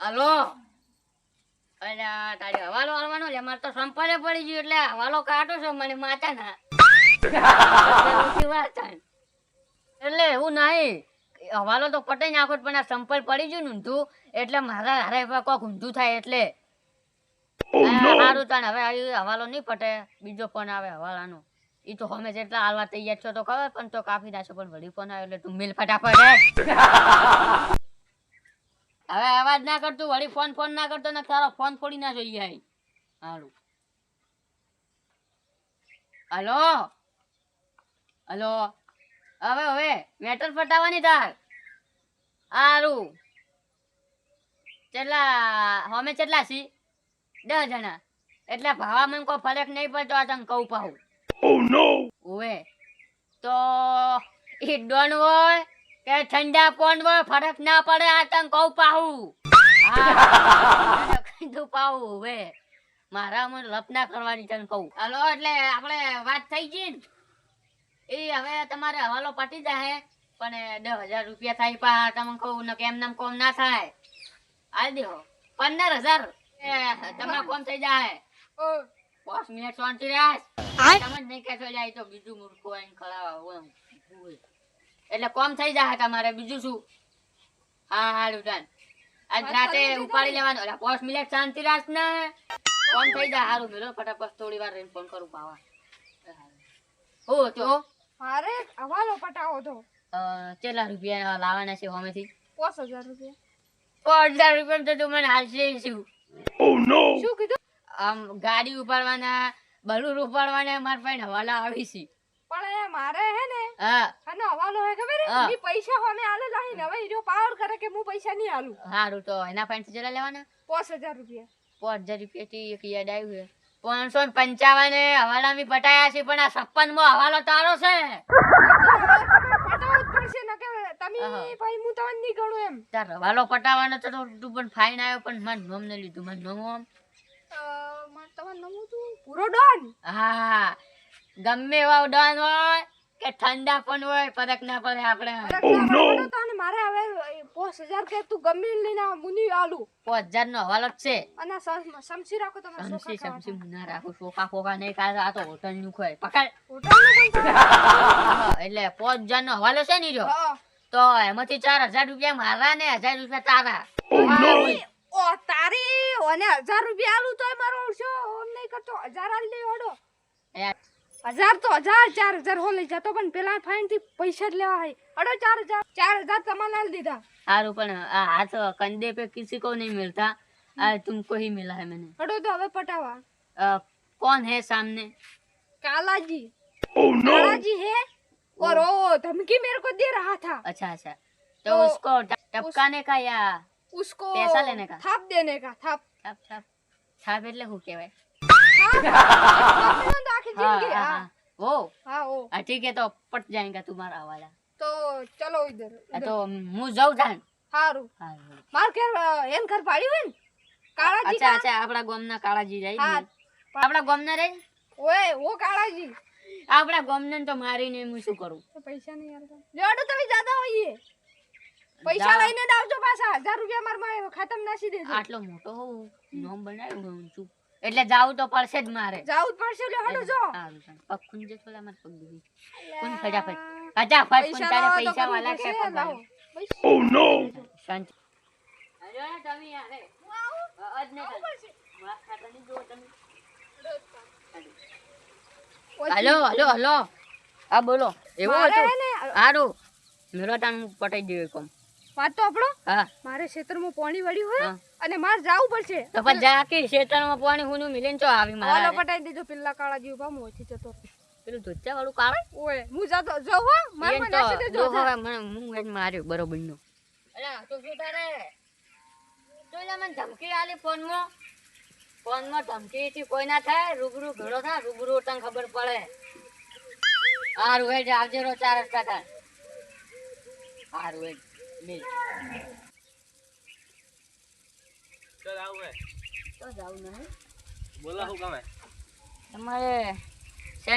Hello. અરે તારે હવાલો હાલવાનો લે મારે તો સંપાલે પડી ગયું એટલે હવાલો કાઢો છો મને માતા ના એટલે એવું નહીં. હવાલો તો પટાઈ નાખો પણ આ સંપલ પડી ગયું ને ઊંધું એટલે મારા હારે કોક ઊંધું થાય એટલે. સારું હારું તાણ હવે આ હવાલો નહીં પટે. બીજો ફોન આવે હવાલાનો. ઈ તો અમે જેટલા હાલવા તૈયાર છો તો ખબર પણ તો કાફી નાખશો પણ વળી ફોન આવ્યો એટલે તું મિલ ફટાફટ. હવે અવાજ ના કરતું વળી ફોન ફોન ના કરતો ને તારો ફોન ફોડી ના જોઈએ. હારું. હલો? હલો? હવે હવે મેટર પટાવવાની તાર. હારું. કેટલા અમે કેટલા છી દસ જણા. એટલે ભાવામાં કોઈ ફરક નહીં પડતો આ તને કહું પાહું. ઓવે. તો એ ડોન હોય કે ઠંડા પોન હોય ફરક ના પડે આ તને કહું પાહું. કીધું પાહું હવે. મારા મને લપના કરવાની તને કહું. હાલો એટલે આપણે વાત થઈ ગઈ ને? એ હવે તમારે હવાલો પટી જાય પણ દસ હજાર રૂપિયા થાય પા તમે કહું ને કેમ નામ કોમ ના થાય. આ દેહો. પંદર હજાર. એ તમારે કોમ થઈ જાય પાંચ મિનિટ શાંતિ રાખ. તમે નહીં કહેશો જાય તો બીજું મૂર્ખો આવીને હોય હોય. એટલે કોમ થઈ જાય તમારે બીજું શું? હા સારું ચાલ. આજ રાતે ઉપાડી લેવાનો. એટલે પાંચ મિનિટ શાંતિ રાખ ને કોમ થઈ જાય હારું મેલો ફટાફટ થોડી વાર રહીને ફોન કરું પાવા. હો તો? મારે હવાલો પટાવો તો. કેટલા રૂપિયા લાવવાના છે હોમેથી? પાંચ હજાર રૂપિયા. પાંચ હજાર રૂપિયા તો તું મને હાલશે શું? શું કીધું? આમ ગાડી ઉપાડવાના બલૂર ઉપાડવાના મારા પાસે હવાલા આવી છે. પણ મારે હે ને આનો હવાલો હે ખબર હે? પૈસા અમે આલે લાહી ને હવે ઈરો પાવર કરે કે હું પૈસા નહીં આલું. સારું તો એના પાંચસો જેટલા લેવાના? પાંચ હજાર રૂપિયા. પાંચ હજાર રૂપિયાથી એક યાદ આવ્યું પાંચસો ને પંચાવન હવાલા બી પટાયા છે પણ આ છપ્પન મો હવાલો તારો છે. એટલે હવે તમારે પટાવવું જ પડશે ને કે તમે આહા. ભાઈ હું તમને નહીં ગણું એમ. હવાલો પટાવાનો તો તો પણ ફાઈન આવ્યો પણ મન નોમ ને લીધું મન નોમ તમારું નામ હતું પૂરો ડોન? હા. ગમે એવા ઉડાન હોય કે ઠંડા પણ હોય ફરક ના પડે આપણે. અરે મારે હવે પાંચ હજાર કે તું ગમે લઈને આવ, આલુ. પાંચ હજાર નો હવાલો જ છે. અને સમ- સમસી રાખો તમે સમસી સમસી ખાવા ના રાખું સોફા નહીં ખાતા આ તો હોટલનું ખોય પકડ. એટલે પાંચ હજાર નો હવાલો છે ને રહ્યો તો એમાંથી ચાર હજાર રૂપિયા મારા ને હજાર રૂપિયા તારા. ઓ તારી ઓને હજાર રૂપિયા આલુ તોય મારો ઓળશો ઓમ નહીં કરતો. હજાર આલી દે ઓડો. એ હજાર તો હજાર ચાર હજાર હો લઈ જતો પણ પેલા ફાઈન થી પૈસા જ લેવા hay અડો ચાર હજાર ચાર હજાર તમને આલી દીધા સારું પણ આ હાથ કંધે पे किसी को नहीं मिलता आ, तुमको ही मिला है मैंने અડો તો હવે પટાવા आ, कौन है सामने कालाजी कालाजी है और वो धमकी मेरे को दे रहा था अच्छा अच्छा तो, तो उसको ट- टपकाने का या उसको पैसा लेने का? थाप देने का थाप છાપ છાપ છાપ એટલે શું કહેવાય थाप थापने तो आखिर हाँ जिंदगी हाँ हाँ हाँ वो हाँ वो हाँ ठीक है तो पट जाएगा तुम्हारा वाला तो चलो इधर आ, इधर। तो હું જાઉં જાન હારું હા માર ઘેર અ, એન ઘર પાડ્યું હોય ને કાળાજી અચ્છા કા અચ્છા આપણા ગામના કાળાજી જાય હા ને. આપણા ગામના રે ઓય ઓ કાળાજી આપણા ગામના તો મારીને હું શું કરું તો પૈસા નહીં આલતા લેડો તમે જાતા હોઈએ પૈસા જા. લઈને જ આવજો પાછા હજાર રૂપિયા માર માં ખાતમ નાસી દેજો આટલો મોટો હોઉં નોમ બનાવ્યું હોય ઊંચું એટલે જાવું તો પડશે જ મારે. જાવું પડશે એટલે હડો જો. પગ ખૂંજે થોડા મારે પગ દુખે. ખૂન ફટાફટ. ફટાફટ ખૂન તારે પૈસા વાલા છે પગ લાવો. વાલા? પૈસા- અરે તમે યાર, હે. અ, જ ને તમે. ખાતા નહીં જુઓ તમે. Hello hello hello. હા બોલો. એવું હતું. સારું મેરો ટાઈમ પટાઈ ગયો કોમ વાત તો આપણો? હા. મારે ક્ષેત્રમાં પાણી વળ્યું હોય અને માર જાવું પડશે. તો પણ જા કે ક્ષેત્રમાં પાણી હું મિલીને ચો આવી હવાલો ઓલો પટાઈ દેજો પેલા કાળાજી ઊભા મોથી જતો પેલું ધોચા વાળું કાળે? ઓય હું જાતો જો હો મારમાં તો નાસી દેજો જો હવે મને હું એને માર્યો બરોબર નો અલા તો શું તારે તોલા મને ધમકી આલી ફોનમાં ધમકી થી કોઈ ના થાય રૂબરૂ ઘડો થાય રૂબરૂ તને ખબર પડે. હારું હેડ આવજે રો ચાર રસ્તા થાય. હારું હેડ. હે તો જાવું નહીં. બોલો શું કામ તમારે છે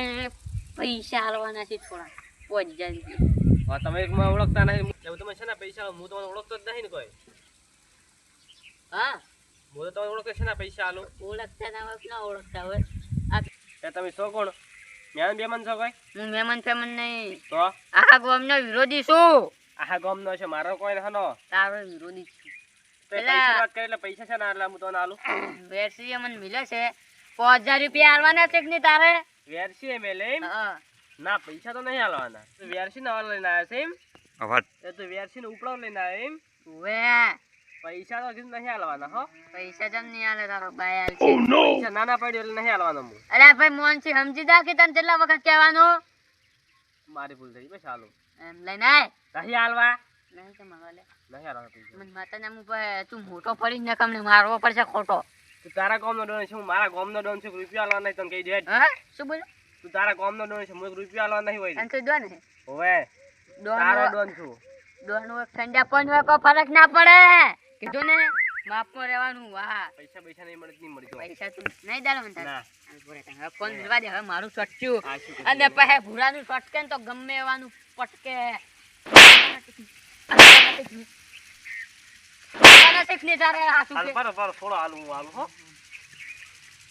પૈસા આલવાના છે થોડા? પાંચ હજાર હા તમે એક ઓળખતા નહીં. તમે છે ને પૈસા હું તમને ઓળખતો જ નહીં ને કોઈ. હા? હું તો તમે ઓળખે છે ને પૈસા આલું ઓળખતા ના હોય ના ઓળખતા હોય? આ તમે છો કોણ? મહેમાન બેમાન છો કોઈ? હું મહેમાન ફેમન નહીં. તો? આખા ગામનો વિરોધી છું. આખા ગામનો છે મારો કોઈ હનો. તારો વિરોધી છું. તો પેલા- પૈસા વાત કરે એટલે પૈસા છે ને એટલે હું તને આલું. વેરસીએ મને મિલે છે. પાંચ હજાર રૂપિયા આલવાના છે કે નહીં તારે? વેરસી એમ? એટલે હા. ના પૈસા તો નહીં આલવાના. તું વેરસી નવા લઈને આવ્યા છે એમ? અવાજ એ તો વેરસી ને ઉપડાવ લઈને આવ્યો એમ? વે પૈસા તો કીધું નહીં આલવાના હો. પૈસા જમ નહીં આલે તારો ભાઈ આલ છે. પૈસા નાના પડ્યો એટલે નહીં આલવાનો હું. અરે ભાઈ મોહનસિંહ સમજી જા કે તને કેટલા વખત કહેવાનું? મારી ભૂલ થઈ બસ આલું એમ લઈને આય. નહીં આલવા નહીં તો મારો લે નહીં આલવાના મને માતાના મું તું મોટો પડી ને કમને મારવો પડશે ખોટો. તું તારા ગામનો ડોન છે હું મારા ગામનો ડોન છે રૂપિયા આલવા નહીં તને કહી દે. હા? શું બોલ્યો? તું તારા ગામનો ડોન છે હું રૂપિયા આલવા નહીં હોય તને તો દો ને હવે. તારો ડોન છું. ડોન ઠંડા પાણી હોય કોઈ ફરક ના પડે. કીધું ને? માપમાં રહેવાનું વાહ. પૈસા પૈસા નહીં મળે નહીં મળતો પૈસા તું નહીં દાડો મને ના. હવે ફોન મિલવા દે હવે મારું સટક્યું? અને પહે ભૂરાનું સટકે તો ગમે એવાનું પટકે?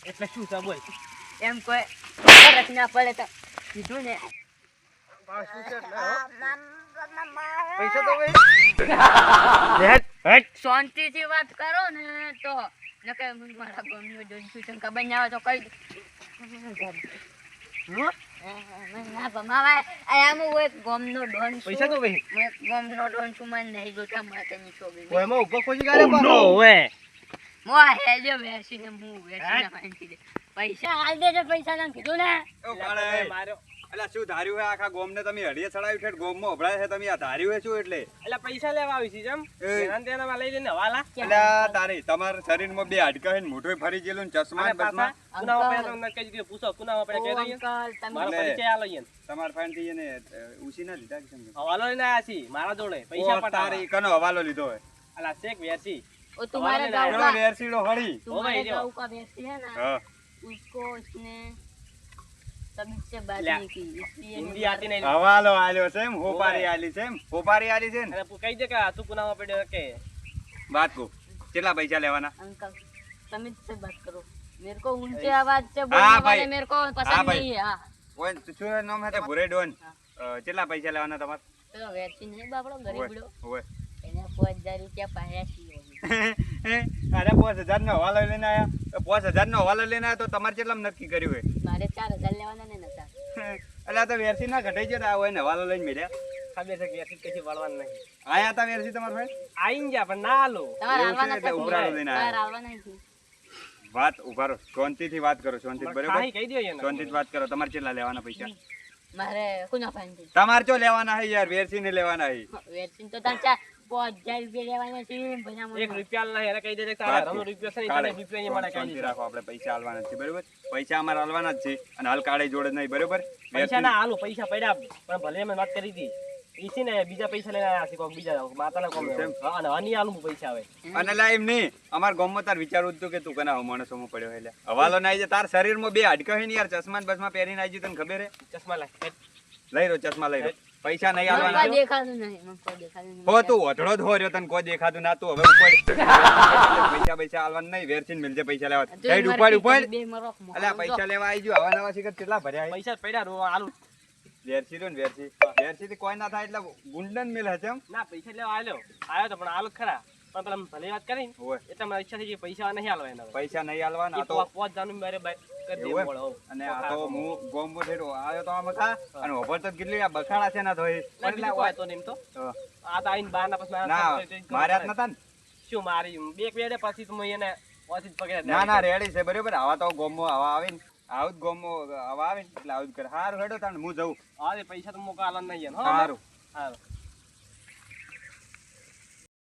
એટલે શું છે બોલ? એમ કોઈ રચના ના પડે તો કીધું ને? પૈસા તો ભાઈ શાંતિથી વાત કરો ને તો. નકે મારા ગમ્યો જોઈ છું તને ખબર તો કહી દઉં. ના ભમાવાય. આ હું એક ગામનો ડોન છું. પૈસા તો ભાઈ હું એક ગામનો ડોન છું, મને નહીં જોતા માતાની છોકરી. ઓયમાં ઉપર ખોજી ગાડે પાછો. ઓવે હું આ બેસીને હું બેસીને પૈસા હાલ દેજો પૈસા તને કીધું ને. કાળે માર્યો અલા શું ધાર્યું હે આખા ગોમને તમે હડીએ ચડાવ્યું છે ગોમમાં ઉભરાય છે તમે આ ધાર્યું હે શું એટલે એટલે પૈસા લેવા આવી છે જેમ એ. એના તેનામાં લઈ લઈને હવાલા અલ્યા તારી તમારા શરીરમાં બે હાડકા હે ને મોઢું ફરી ગયેલું ને ચશ્મા અને ને બસમા પાછા પુનાવા પડ્યા તમને કહી દીધું પૂછો પુનાવા પડ્યા કહી ઓ દઈએ અંકલ તમે મારો લે. પરિચય આલો ઈયન. તમારા ફાઈન થી એને ઉસી ના લીધા કે સમજો હવાલો લઈને આયા છીએ મારા જોડે પૈસા ઓ, તારી પટાવા કનો હવાલો લીધો હે અલા શેક વેચી ओ तुम्हारे हवाले गाँव ना એનો का વેરસીડો હળી तुम्हारे भाई, गाँव का व्यक्ति है ना હા उसको उसने હવાલો આલ્યો છે એમ હોપારી કેટલા પૈસા લેવાના? અંકલ તમે હજાર રૂપિયા પાયા છીએ. અરે 5000 નો હવાલો લઈને આયા. પાંચ હજાર નો હવાલો લઈને આયા તો તમારે કેટલા નક્કી કર્યું હોય? મારે ચાર હજાર લેવાના ને નતા. એટલે આ તો વેરસી ના ઘટાઈ જતા હોય ને હવાલો લઈને મળ્યા. ખબર છે કે કશી વળવાનું નહીં. આયા હતા વેરસી તમારા ભાઈ? આઈને ગયા પણ ના આલો. તમારે એવું એટલે નથી. લઈને તમારે આયા. નથી. વાત ઊભા રહો. શાંતિથી વાત કરો શાંતિથી બરોબર? ખાઈ કહી દો એને. શાંતિથી વાત કરો. તમારે કેટલા લેવાના પૈસા? મારે કોના ફાઈન તમારે ચો લેવાના હે યાર? વેરસી ને લેવાના હે. વેચીને તો તાર પૈસા અમારે આલવાના જ છે અને હાલ કાળે જોડે નહીં બરોબર? પૈસા ના આલુ પૈસા પડ્યા. પણ ભલે મેં વાત કરી હતી ઈ ને બીજા પૈસા લઈને આવ્યા છે કોક બીજા માતાના કોમ. અને હની આલુ પૈસા આવે. અને લા એમ નહીં અમાર ગામમાં તાર વિચારવું જ તું કે તું કના માણસોમાં પડ્યો એટલે હવાલો ના આવી જાય તાર શરીરમાં બે હાડકા હોય ને યાર ચશ્મા ને બસમાં પહેરીને આવી તને ખબર હે? ચશ્મા લાય. લઈ રહ્યો ચશ્મા લઈ રહ્યો. પૈસા નહીં આવવાના કોઈ દેખાતું નહીં દેખાતું હો તું ઓઢળો જ હોર્યો તને કોઈ દેખાતું ના તું હવે ઉપર પૈસા પૈસા આલવાના નહીં વેરસીન મિલજે પૈસા લેવા. સાઈડ ઉપર મોહાણું અલ્યા પૈસા લેવા આવી જો આવા નવા શિખર કેટલા ભર્યા પૈસા પડ્યા રો આલુ વેરસી રો ને વેરસી વેરસી થી કોઈ ના થાય એટલે ગુંડન મિલ હશે એમ. ના પૈસા લેવા આવ્યો આવ્યો તો પણ આલુ ખરા. પણ પેલા ભલે વાત કરી એટલે મારી ઈચ્છા થઈ ગઈ પૈસા નહીં આલવા એના પૈસા નહીં આલવાના ઈ તો પોચ જાનું મારે અને આ તો હું ગોમ્બો થેડો આવ્યો તો આ મખા અને ઓભર તો કેટલી આ બખાડા છે ના તો એ. ના, બીજું કોઈ હતું નહીં એમ તો. આ તો આઈને પછી ના સાથે મારે હાથ નતા ને? શું મારી બે પેડે પછી તો એને પછી પકડ્યા ના ના રેડી છે બરોબર. આવા તો ગોમ્બો આવા આવે ને આવું જ ગોમો આવા આવે ને એટલે આવું જ કરે. સારું હેડો તાણ હું જઉં. આ પૈસા તો મોકા આલવા નહીં સારું સારું